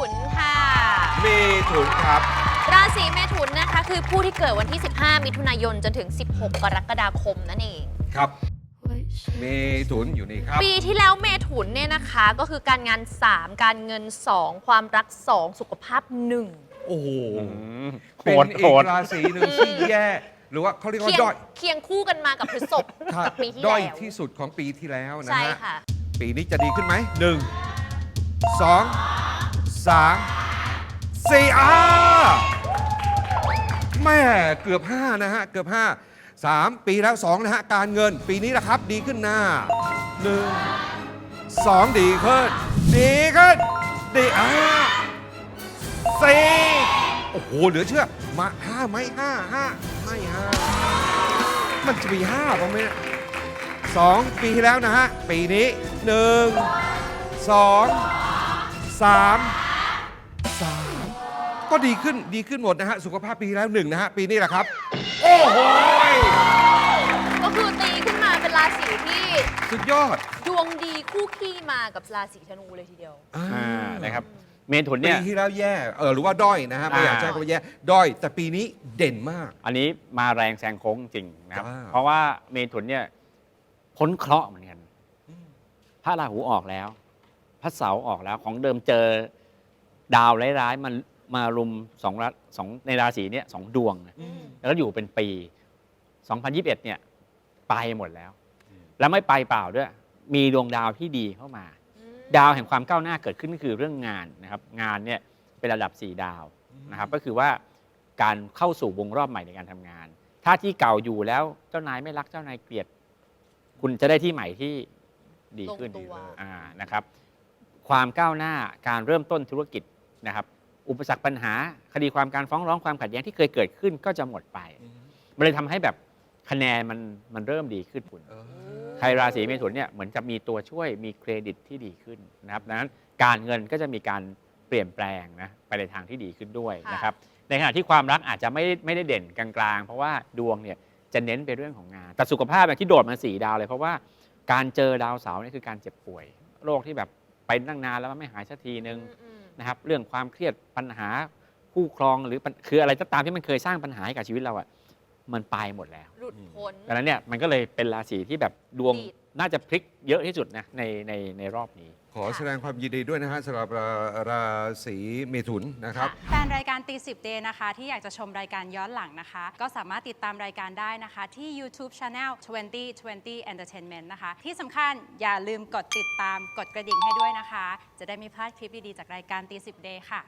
ถุนค่ะ เมถุนครับ ราศีเมถุนนะคะ คือผู้ที่เกิดวันที่ 15 มิถุนายนจนถึง 16 กรกฎาคมนั่นเอง ครับ เมถุนอยู่นี่ครับ ปีที่แล้วเมถุนเนี่ยนะคะก็คือการงาน 3 การเงิน 2 ความรัก 2 สุขภาพ 1 โอ้โหโหเป็นดอีโหกดราศีหนึ่งที่แย่ หรือว่าเขาเรียกว่าเคียงด้อยเคียงคู่กันมากับพฤษภครับปีที่ด้อยแล้วที่สุดของปีที่แล้วนะใช่ฮะค่ะ ปีนี้จะดีขึ้นไหมหนึ่งสอง สามสี่อ่าแม่เกือบห้านะฮะ เกือบห้าสามปีแล้วสองนะฮะ การเงินปีนี้นะครับ ดีขึ้นหน้าหนึ่งสองดีขึ้น ดีขึ้น ดีอ่าสี่โอ้โห เหลือเชื่อ มาห้าไหมห้าห้าไม่ห้ามันจะมีห้าบ้างไหมเนี่ยสองปีที่แล้วนะฮะ ปีนี้หนึ่งสองสาม ก็ดีขึ้นดีขึ้นหมดนะฮะ สุขภาพปีที่แล้วหนึ่งนะฮะ ปีนี้แหละครับ โอ้โหยก็คือตีขึ้นมาเป็นราศีที่สุดยอดดวงดีคู่ขี้มากับราศีธนูเลยทีเดียว อ่าอ่านะครับ เมถุนปีเนี่ย ที่แล้วแย่เออหรือว่าด้อยนะฮะไม่อยากอ่าใช้คำว่าแย่ด้อย แต่ปีนี้เด่นมาก อันนี้มาแรงแซงโค้งจริงนะครับอ่าเพราะว่าเมถุนเนี่ยพ้นเคราะห์เหมือนกัน พระราหูออกแล้ว พระเสาร์ออกแล้วของเดิมเจอดาวร้ายๆมัน มารุมสองราสองในราศีเนี่ยสองดวงนะอืม แล้วอยู่เป็นปี 2021เนี่ยไปหมดแล้วแล้วไม่ไปเปล่าด้วย มีดวงดาวที่ดีเข้ามา ดาวแห่งความก้าวหน้าเกิดขึ้นก็คือเรื่องงานนะครับงานเนี่ยเป็นระดับ 4 ดาวนะครับก็คือว่าการเข้าสู่วงรอบใหม่ในการทำงาน ถ้าที่เก่าอยู่แล้วเจ้านายไม่รักเจ้านายเกลียด คุณจะได้ที่ใหม่ที่ดีขึ้นลงตัว อ่านะครับ ความก้าวหน้าการเริ่มต้นธุรกิจนะครับ อุปสรรคปัญหา คดีความการฟ้องร้องความขัดแย้งที่เคยเกิดขึ้นก็จะหมดไป มันเลยทำให้แบบคะแนนมันมันเริ่มดีขึ้นคุณเออใครราศีเมถุนเนี่ยเหมือนกับมีตัวช่วยมีเครดิตที่ดีขึ้นนะครับดังนั้นการเงินก็จะมีการเปลี่ยนแปลงนะไปในทางที่ดีขึ้นด้วยค่ะ นะครับ ในขณะที่ความรักอาจจะไม่ได้ไม่ได้เด่นกลางๆ เพราะว่าดวงเนี่ยจะเน้นไปเรื่องของงาน แต่สุขภาพแบบที่โดดมาสีดาวเลย เพราะว่าการเจอดาวเสาร์เนี่ยคือการเจ็บป่วย โรคที่แบบไปตั้งนานแล้วมันไม่หายสักทีนึง อืม นะครับเรื่องความเครียดปัญหาคู่ครองหรือปัญคืออะไรก็ตามที่มันเคยสร้างปัญหาให้กับชีวิตเราอะมันไปหมดแล้วหลุดพ้นดังนั้นเนี่ยมันก็เลยเป็นราศีที่แบบดวงดีด น่าจะพลิกเยอะที่สุดนะในในในรอบนี้ ขอแสดงความยินดีด้วยนะฮะสำหรับราราศีเมถุนนะครับ แฟนรายการตีสิบเดนะคะ ที่อยากจะชมรายการย้อนหลังนะคะ ก็สามารถติดตามรายการได้นะคะ ที่ YouTube Channel 2020 Entertainment นะคะ ที่สำคัญอย่าลืมกดติดตามกดกระดิ่งให้ด้วยนะคะ จะได้ไม่พลาดคลิปดี ๆ จากรายการตีสิบเดค่ะ